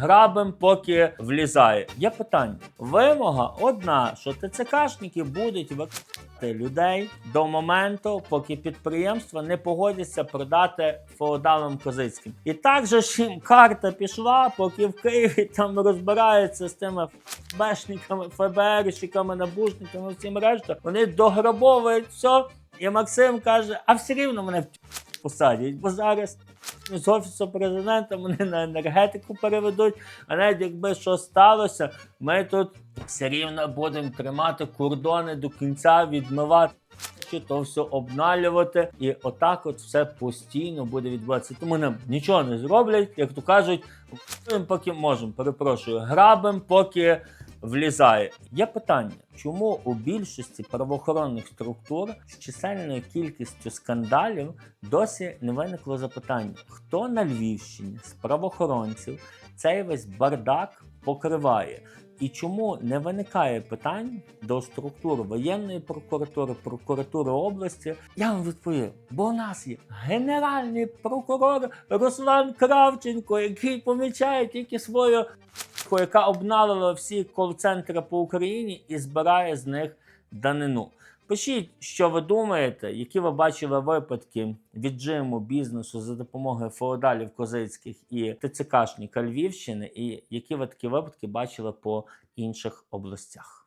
Грабим, поки влізає. Є питання. Вимога одна, що ТЦКшники будуть виконувати людей до моменту, поки підприємства не погодяться продати феодалам козицьким. І так же ж їм карта пішла, поки в Києві там розбираються з тими ФБшниками, ФБРщиками, набушниками, всім решта. Вони дограбовують все. І Максим каже: а все рівно мене в посадять, бо зараз з офісу президента мене на енергетику переведуть. А навіть якби що сталося, ми тут все рівно будемо тримати кордони до кінця, відмивати. чи То все обналювати, і отак от все постійно буде відбуватися. Тому нам нічого не зроблять, як то кажуть, «Грабим, поки можемо. Перепрошую, грабим, поки влізає. Є питання, чому у більшості правоохоронних структур з чисельною кількістю скандалів досі не виникло запитання, хто на Львівщині з правоохоронців цей весь бардак покриває. І чому не виникає питань до структур воєнної прокуратури, прокуратури області? Я вам відповім, бо у нас є генеральний прокурор Руслан Кравченко, який помічає тільки свою яка обналила всі кол-центри по Україні і збирає з них данину. Пишіть, що ви думаєте, які ви бачили випадки віджиму бізнесу за допомогою феодалів козицьких і ТЦКшника Львівщини, і які ви такі випадки бачили по інших областях.